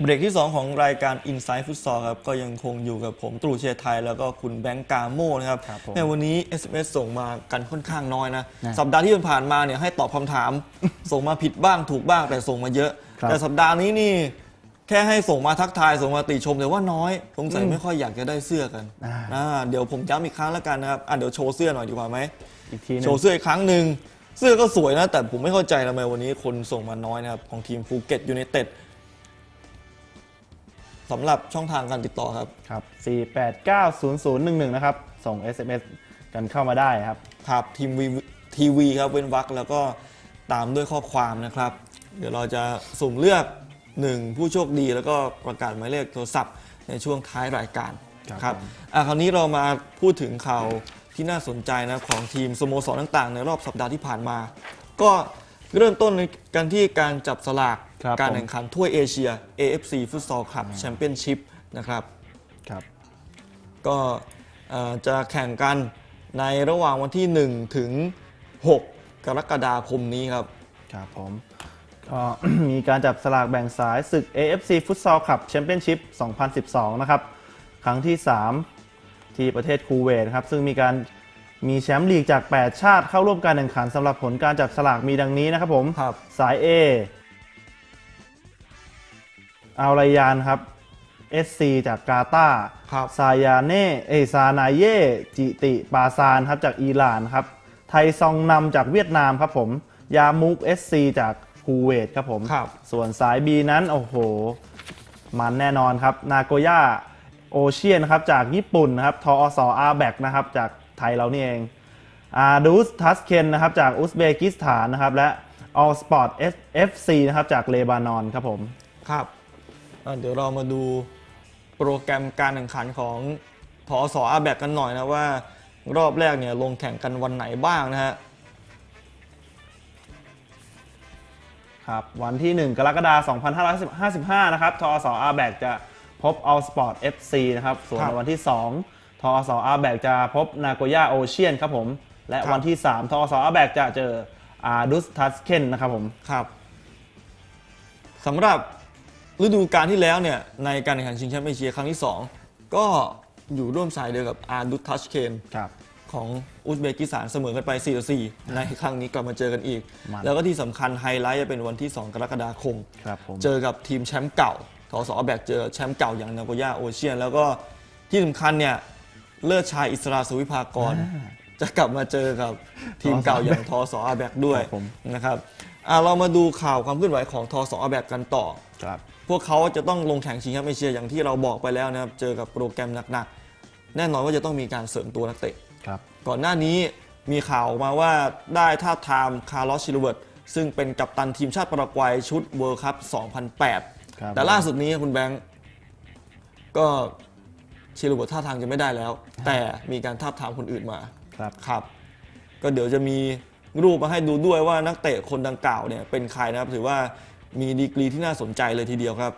เบรกที่ 2 ของรายการ Inside Futsal ครับ ก็ยังคงอยู่กับผมตรู่เชียร์ไทย แล้วก็คุณแบงก์กาโมนะครับครับผมในวันนี้ SMS ส่งมากันค่อนข้างน้อยนะ นะสัปดาห์ที่ผ่านมาเนี่ยให้ตอบคำถาม ส่งมาผิดบ้างถูกบ้างแต่ส่งมาเยอะ ครับ แต่สัปดาห์นี้นี่ แค่ให้ส่งมาทักทายส่งมาติชมแต่ว่าน้อยสงสัยอืมไม่ค่อยอยากจะได้เสื้อกันอ่าอ่าเดี๋ยวผมย้ำอีกครั้งแล้วกันนะครับอะเดี๋ยวโชว์เสื้อหน่อยดีกว่าไหม อีกทีหนึโชงว์เสื้ออีกครั้งหนึ่งเสื้อก็สวยนะ แต่ผมไม่เข้าใจทำไมวันนี้คนส่งมาน้อยนะครับ ของทีมภูเก็ตยูไนเต็ด สำหรับช่องทางการติดต่อครับ ครับ 4890011 นะครับ ส่ง SMS กันเข้ามาได้ครับ ครับทีมวีทีวีครับเว้นวรรคแล้วก็ตามด้วยข้อความนะครับ เดี๋ยวเราจะสุ่มเลือกหนึ่งผู้โชคดีแล้วก็ประกาศหมายเลขโทรศัพท์ในช่วงท้ายรายการครับครับผมอะคราวนี้เรามาพูดถึงข่าวที่น่าสนใจนะของทีมสโมสรต่างๆ ในรอบสัปดาห์ที่ผ่านมา ก็เริ่มต้นกันที่การจับสลาก ครับการผม แข่งขันถ้วยเอเชีย AFC Futsal Cup Championship นะครับ ครับ ก็เอ่อจะแข่งกันในระหว่างวันที่ 1 ถึง 6 กรกฎาคมนี้ครับ ครับผมก็ มีการจับสลากแบ่งสายศึก AFC Futsal Cup Championship 2012 นะครับ ครั้งที่ 3 ที่ประเทศคูเวตครับ ซึ่งมีการมีแชมป์ลีกจาก 8 ชาติเข้าร่วมการแข่งขันสำหรับผลการจับสลากมีดังนี้นะครับผม ครับ สาย A อารายานครับ SC จากกาตาร์ครับ ซายาเน่เอยซานาเย่จิติปาซานครับจากอิหร่านครับ ไทซองนำจากเวียดนามครับผม ยามุก SC จากคูเวตครับผม ครับ ส่วนสาย B นั้น โอ้โห มันแน่นอนครับ นาโกย่าโอเชียนครับจากญี่ปุ่นนะครับ ทอสอาแบกนะครับจากไทยเรานี่เอง อาดูสทัสเคนนะครับจากอุซเบกิสถานนะครับ และ All Sport FC นะครับจากเลบานอนครับผม ครับอะ เดี๋ยวเรามาดูโปรแกรมการแข่งขันของพอสอาแบกกันหน่อยนะว่ารอบแรกเนี่ยลงแข่งกันวันไหนบ้างนะฮะครับวันที่ 1 กรกฎาคม2555 นะครับทอสอาแบกจะพบ All Sport FC นะครับ ส่วนครับในวันที่ 2ทอสอาแบกจะพบนาโกย่าโอเชียนครับผม และครับวันที่ 3ทอสอาแบกจะเจออาดุสทัสเคนนะครับผม ครับสำหรับ ฤดูกาลที่แล้วเนี่ยในการแข่งขันชิงแชมป์เอเชียครั้งที่ 2 ก็อยู่ร่วมสายเดียวกับอาร์ดุทัชเคนครับของอุซเบกิสถานเสมอกันไป4ต่อ4ในครั้งนี้กลับมาเจอกันอีกมันแล้วก็ที่สำคัญไฮไลท์จะเป็นวันที่ 2 กรกฎาคมครับผมเจอกับทีมแชมป์เก่าทอสอแบกเจอแชมป์เก่าอย่างนาโกย่าโอเชียน แล้วก็ที่สำคัญเนี่ยเลิศชายอิสราสุวิภากร จะกลับมาเจอกับทีมเก่าอย่างทอสอแบกด้วยครับผมนะครับ อะเรามาดูข่าวความเคลื่อนไหวของทอสอแบกกันต่อ ครับ พวกเขาจะต้องลงแข่งชิงแชมป์เอเชียอย่างที่เราบอกไปแล้วนะครับ เจอกับโปรแกรมหนักๆ แน่นอนว่าจะต้องมีการเสริมตัวนักเตะ ครับ ก่อนหน้านี้มีข่าวออกมาว่าได้ท่าบทามคาร์ลอสชิลเวิร์ตซึ่งเป็นกัปตันทีมชาติปารากวัยชุดเวิลด์คัพ2008ครับแต่ล่าสุดนี้คุณแบงก์ก็ชิลเวิร์ตท่าทางจะไม่ได้แล้ว แต่มีการท่าบทามคนอื่นมา ครับ ครับ ก็เดี๋ยวจะมี รูปมาให้ดูด้วยว่านักเตะคนดังกล่าวเนี่ยเป็นใครนะครับถือว่ามีดีกรีที่น่าสนใจเลยทีเดียวครับ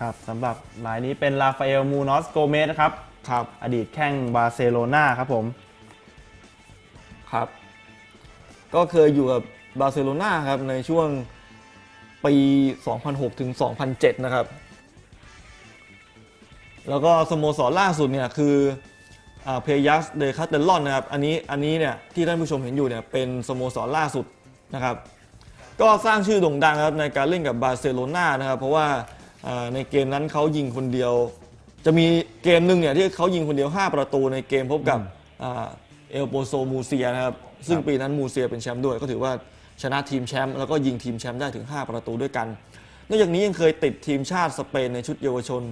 ครับสำหรับรายนี้เป็นราฟาเอลมูนอสโกเมสนะครับครับ อดีตแข้งบาร์เซโลนาครับผม ครับ ก็เคยอยู่กับบาร์เซโลนาครับในช่วงปี 2006 ถึง 2007 นะครับ แล้วก็สโมสรล่าสุดเนี่ยคือ เพยัสเดคาเตลอนนะครับอันนี้อันนี้เนี่ยที่ท่านผู้ชมเห็นอยู่เนี่ยเป็นสโมสรล่าสุดนะครับก็สร้างชื่อโด่งดังครับในการเล่นกับบาร์เซโลนานะครับเพราะว่าเอ่อในเกมนั้นเขายิงคนเดียว จะมีเกมหนึ่งเนี่ยที่เขายิงคนเดียว 5 ประตูในเกมพบกับอ่าเอลโปโซมูเซียนะครับซึ่งปีนั้นมูเซียเป็นแชมป์ด้วย ก็ถือว่าชนะทีมแชมป์แล้วก็ยิงทีมแชมป์ได้ถึง 5 ประตูด้วยกัน นอกจากนี้ยังเคยติดทีมชาติสเปนในชุดเยาวชน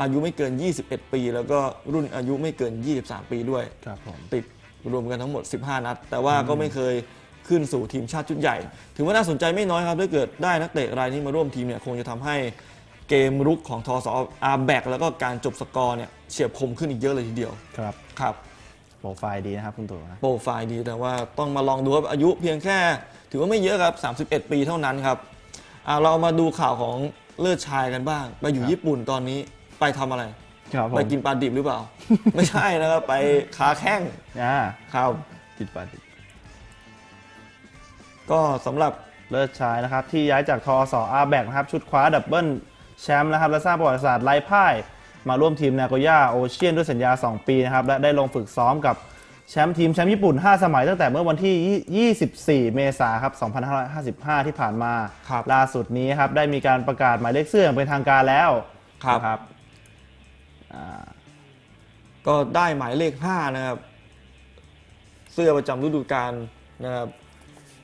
อายุไม่เกิน 21 ปี แล้วก็รุ่นอายุไม่เกิน 23 ปีด้วย ครับผม ติดรวมกันทั้งหมด 15 นัด แต่ว่าก็ไม่เคยขึ้นสู่ทีมชาติชุดใหญ่ ถือว่าน่าสนใจไม่น้อยครับถ้าเกิดได้นักเตะรายนี้มาร่วมทีมเนี่ยคงจะทำให้เกมรุกของทอสอาแบกแล้วก็การจบสกอร์เนี่ยเฉียบคมขึ้นอีกเยอะเลยทีเดียวครับ ครับ โปรไฟล์ดีนะครับคุณตู่นะ โปรไฟล์ดีแต่ว่าต้องมาลองดูครับอายุเพียงแค่ ถือว่าไม่เยอะครับ 31 ปีเท่านั้นครับอ่าเรามาดูข่าวของเลิศชายกันบ้าง ไปอยู่ญี่ปุ่นตอนนี้ ไปทำอะไร ครับผไปมกินปลาดิบหรือเปล่า ไม่ใช่นะครับไปค้าแข้งอ่าครับติดปัดก็สำหรับเลิศชายนะครับ ที่ย้ายจากทอสอาแบกนะครับ ชุดคว้าดับเบิลแชมป์นะครับ และสร้างประวัติศาสตร์ไร้พ่าย มาร่วมทีมนาโกย่าโอเชียนด้วยสัญญา 2 ปีนะครับ และได้ลงฝึกซ้อมกับแชมป์ทีมแชมป์ญี่ปุ่น 5 สมัยตั้งแต่เมื่อวันที่ 24 เมษายนครับ 2555 ที่ผ่านมา ครับ ล่าสุดนี้ครับ ได้มีการประกาศหมายเลขเสื้ออย่างเป็นทางการแล้วครับ นะครับ ก็ได้หมายเลข 5 นะครับ เสื้อประจำฤดูกาลนะครับ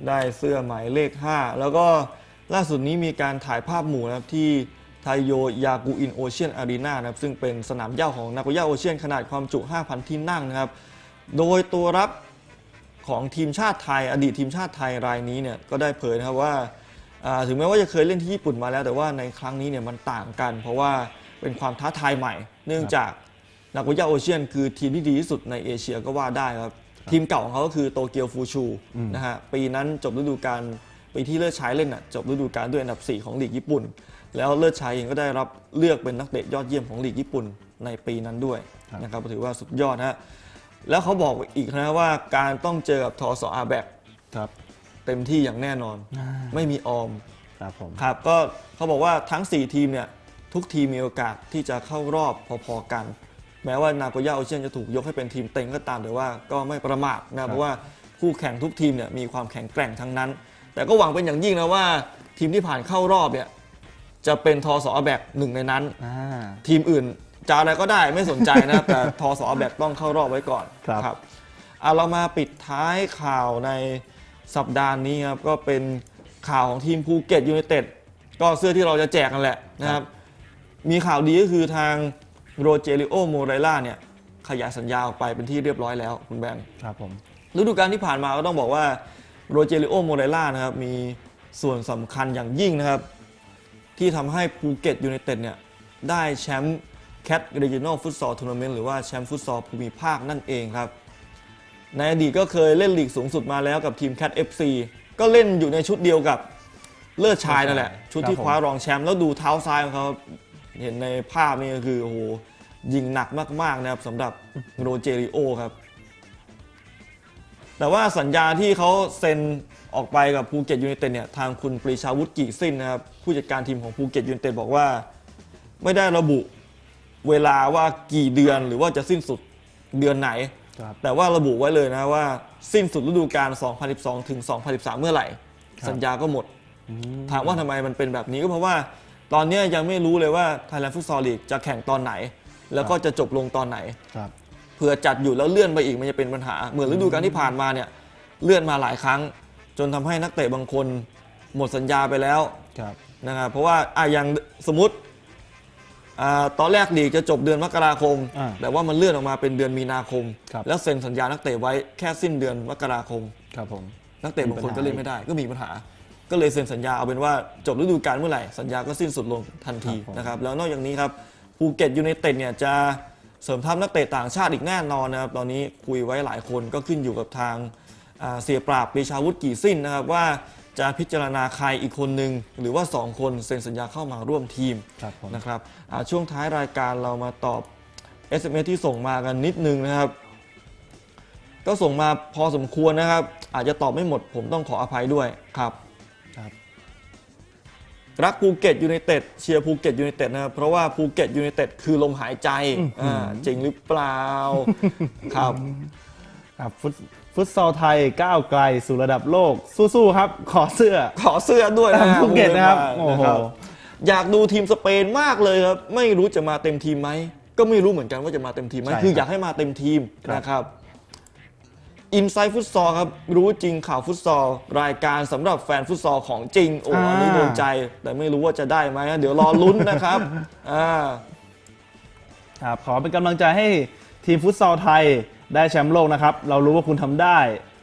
ได้เสื้อหมายเลข 5 แล้วก็ล่าสุดนี้มีการถ่ายภาพหมู่นะครับที่ไทโยยากูอินโอเชียนอารีนานะครับซึ่งเป็นสนามหญ้าของนาโกย่าโอเชียนขนาดความจุ 5,000 ที่นั่งนะครับ โดยตัวรับของทีมชาติไทย อดีตทีมชาติไทยรายนี้เนี่ยก็ได้เผยนะครับว่าอ่าถึงแม้ว่าจะเคยเล่นที่ญี่ปุ่นมาแล้ว แต่ว่าในครั้งนี้เนี่ยมันต่างกัน เพราะว่าเป็นความท้าทายใหม่ เนื่องจากนาโกย่าโอเชียน คือทีมที่ดีที่สุดในเอเชียก็ว่าได้ครับ ทีมเก่าของเขาก็คือโตเกียวฟูชูนะฮะปีนั้นจบฤดูกาลปีที่เลิศชายเล่นอะจบฤดูกาลด้วยอันดับ 4 ของลีกญี่ปุ่น แล้วเลิศชายเองก็ได้รับเลือกเป็นนักเตะยอดเยี่ยมของลีกญี่ปุ่นในปีนั้นด้วยครับนะครับถือว่าสุดยอดนะฮะแล้วเขาบอกอีกนะว่าการต้องเจอกับทอสอาแบกครับเต็มที่อย่างแน่นอน ไม่มีออมครับผมครับก็เขาบอกว่าทั้ง 4 ทีมเนี่ย ทุกทีมมีโอกาสที่จะเข้ารอบพอๆกัน แม้ว่านาโกย่าโอเชียนจะถูกยกให้เป็นทีมเต็งก็ตามแต่ว่าก็ไม่ประมาทนะเพราะว่าคู่แข่งทุกทีมเนี่ยมีความแข็งแกร่งทั้งนั้น แต่ก็หวังเป็นอย่างยิ่งนะว่าทีมที่ผ่านเข้ารอบเนี่ยจะเป็นทอสอแบกหนึ่งในนั้นอ่าทีมอื่นจะอะไรก็ได้ไม่สนใจนะ แต่ทอสอแบกต้องเข้ารอบไว้ก่อนครับเอาเรามาปิดท้ายข่าวในสัปดาห์นี้ครับก็เป็นข่าวของทีมภูเก็ตยูไนเต็ดก็เสื้อที่เราจะแจกกันแหละนะครับ มีข่าวดีก็คือทางโรเจริโอโมเรล่าเนี่ยขยายสัญญาออกไปเป็นที่เรียบร้อยแล้วคุณแบงค์ครับผมฤดูกาลที่ผ่านมาก็ต้องบอกว่าโรเจริโอโมเรล่านะครับมีส่วนสำคัญอย่างยิ่งนะครับ ที่ทำให้ภูเก็ตยูไนเต็ดเนี่ยได้แชมป์แค t เรจิโน l ฟุตซอลทัวร์นาเมนต์หรือว่าแชมป์ฟุตซอลภูมิภาคนั่นเองครับ ในอดีตก็เคยเล่นลีกสูงสุดมาแล้วกับทีมแค t FC ก็เล่นอยู่ในชุดเดียวกับเลิศชายนั่นแหละ ชุดที่ครับผมคว้ารองแชมป์แล้วดูเท้าซ้ายของเขา เห็นในภาพนี่ก็คือโอ้โหยิงหนักมากๆนะครับสำหรับโรเจริโอครับ แต่ว่าสัญญาที่เขาเซ็นออกไปกับภูเก็ตยูไนเต็ดเนี่ยทางคุณปรีชาวุฒิกี่สิ้นนะครับผู้จัดการทีมของภูเก็ตยูไนเต็ดบอกว่า ไม่ได้ระบุเวลาว่ากี่เดือนหรือว่าจะสิ้นสุดเดือนไหนครับแต่ว่าระบุไว้เลยนะว่าสิ้นสุดฤดูกาล 2012 ถึง 2013 เมื่อไหร่ครับสัญญาก็หมด ถามว่าทำไมมันเป็นแบบนี้ก็เพราะว่า ตอนนี้ยังไม่รู้เลยว่า Thailand Football League จะแข่งตอนไหน แล้วก็จะจบลงตอนไหน ครับ เผื่อจัดอยู่แล้วเลื่อนไปอีกมันจะเป็นปัญหา เหมือนฤดูกาลที่ผ่านมาเนี่ยเลื่อนมาหลายครั้ง จนทำให้นักเตะบางคนหมดสัญญาไปแล้วครับ นะครับเพราะว่าอะอย่างสมมติอ่าตอนแรกลีกจะจบเดือนมกราคม อ่าแต่ว่ามันเลื่อนออกมาเป็นเดือนมีนาคม ครับ แล้วเซ็นสัญญานักเตะไว้แค่สิ้นเดือนมกราคม ครับผม นักเตะบางคนมีปัญหาก็เล่นไม่ได้ก็มีปัญหา ก็เลยเซ็นสัญญาเอาเป็นว่าจบฤดูกาลเมื่อไหร่สัญญาก็สิ้นสุดลงทันทีครับผมนะครับแล้วนอกจากนี้ครับภูเก็ตยูไนเต็ดเนี่ยจะเสริมทัพนักเตะต่างชาติอีกแน่นอนนะครับตอนนี้คุยไว้หลายคนก็ขึ้นอยู่กับทางอ่าเสียปราบปรีชาวุฒิกี่สิ้นนะครับว่าจะพิจารณาใครอีกคนหนึ่งหรือว่า 2 คนเซ็นสัญญาเข้ามาร่วมทีมครับผมนะครับอ่าช่วงท้ายรายการเรามาตอบ SMS ที่ส่งมากันนิดนึงนะครับ ก็ส่งมาพอสมควรนะครับ อาจจะตอบไม่หมดผมต้องขออภัยด้วยครับครับ รักภูเก็ตยูไนเต็ดเชียร์ภูเก็ตยูไนเต็ดนะครับเพราะว่าภูเก็ตยูไนเต็ดคือลมหายใจอ่าจริงหรือเปล่าครับ ครับฟุตฟุตซอลไทยก้าวไกลสู่ระดับโลก สู้ๆครับ ขอเสื้อ ขอเสื้อด้วยนะภูเก็ตนะครับณโอ้โหนะครับอยากดูทีมสเปนมากเลยครับไม่รู้จะมาเต็มทีมไหมก็ไม่รู้เหมือนกันว่าจะมาเต็มทีมไหมใช่ครับคืออยากให้มาเต็มทีมครับนะครับ อินไซ e ์ฟุตซอลครับ รู้จริงข่าวฟุตซอล รายการสำหรับแฟนฟุตซอลของจริง โอ้อันนี้โดนใจ แต่ไม่รู้ว่าจะได้ไหมเดี๋ยวรอลุ้นนะครับอ่าครับขอเป็นกำลังใจให้ทีมฟุตซอลไทยได้แชมป์โลกนะครับ เรารู้ว่าคุณทำได้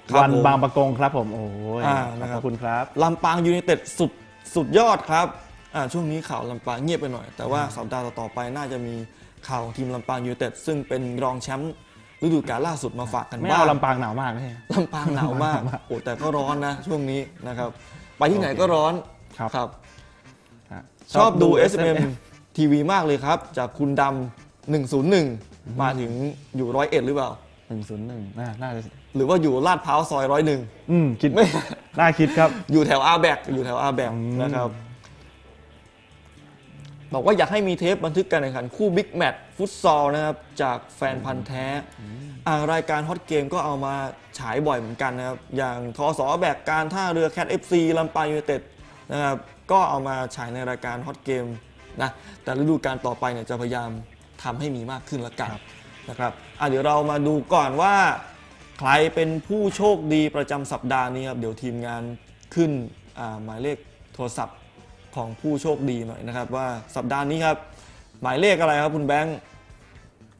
ครับวันผมบางประกงครับผมโอ้ยอ่าขนะคอรับบคุณครับ ลำปางยูไนเต็ดสุดสุดยอดครับอ่าช่วงนี้ข่าวลำปางเงียบไปหน่อย แต่ว่าสัปดาห์ต่อๆไปน่าจะมีข่าวของทีมลำปางยูไนเต็ดซึ่งเป็นรองแชมป์ ฤดูกาลล่าสุดมาฝากกันไม่บ้างเอาลำปางหนาวมากเลย ลำปางหนาวมากโอ้แต่ก็ร้อนนะช่วงนี้นะครับ ไปที่ไหนก็ร้อนครับ ครับฮะชอบดู SMM TV มากเลยครับ จากคุณดำ101 มาถึงอยู่ร้อยเอ็ดหรือเปล่า 101น่าน่าจะหรือว่าอยู่ลาดพร้าวซอยร้อยหนึ่งอืมคิดไม่ น่าคิดครับ อยู่แถวอาแบกอยู่แถวอาแบกอืมนะครับ บอกว่าอยากให้มีเทปบันทึกการแข่งขันคู่บิ๊กแมตช์ฟุตซอลนะครับ จากแฟนพันธ์แท้อ่ารายการฮอตเกมก็เอามาฉายบ่อยเหมือนกันนะครับ อย่างทอสอแบกการท่าเรือแคทเอฟซีลำปางยูไนเต็ดนะครับก็เอามาฉายในรายการฮอตเกมนะแต่ฤดูกาลต่อไปเนี่ยจะพยายามทำให้มีมากขึ้นละกันนะครับอะเดี๋ยวเรามาดูก่อนว่าใครเป็นผู้โชคดีประจำสัปดาห์นี้ครับเดี๋ยวทีมงานขึ้นอ่าหมายเลขโทรศัพท์ ของผู้โชคดีหน่อยนะครับ ว่าสัปดาห์นี้ครับ หมายเลขอะไรครับคุณแบงค์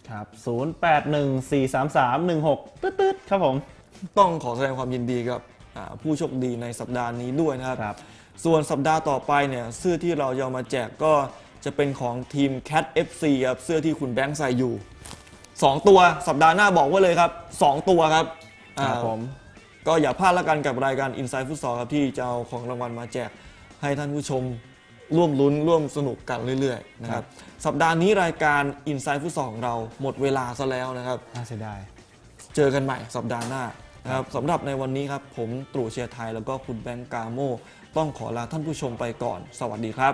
ครับ08143316ตืดๆครับผม ต้องขอแสดงความยินดีกับอ่าผู้โชคดีในสัปดาห์นี้ด้วยนะครับ ครับ ส่วนสัปดาห์ต่อไปเนี่ยเสื้อที่เราจะเอามาแจกก็จะเป็นของทีม Cat FC ครับเสื้อที่คุณแบงค์ใส่อยู่ 2 ตัวสัปดาห์หน้าบอกไว้เลยครับ 2 ตัวครับครับอ่า ผม ก็อย่าพลาดละกันกับรายการ Inside Football ครับที่จะเอาของรางวัลมาแจก ให้ท่านผู้ชมร่วมลุ้นร่วมสนุกกันเรื่อยๆนะครับสัปดาห์นี้รายการ Inside Football ของเราหมดเวลาซะแล้วนะครับ น่าเสียดาย เจอกันใหม่สัปดาห์หน้านะครับสำหรับในวันนี้ครับ ผมตรู่เชียร์ไทยแล้วก็คุณแบงก์กาโม ต้องขอลาท่านผู้ชมไปก่อน สวัสดีครับ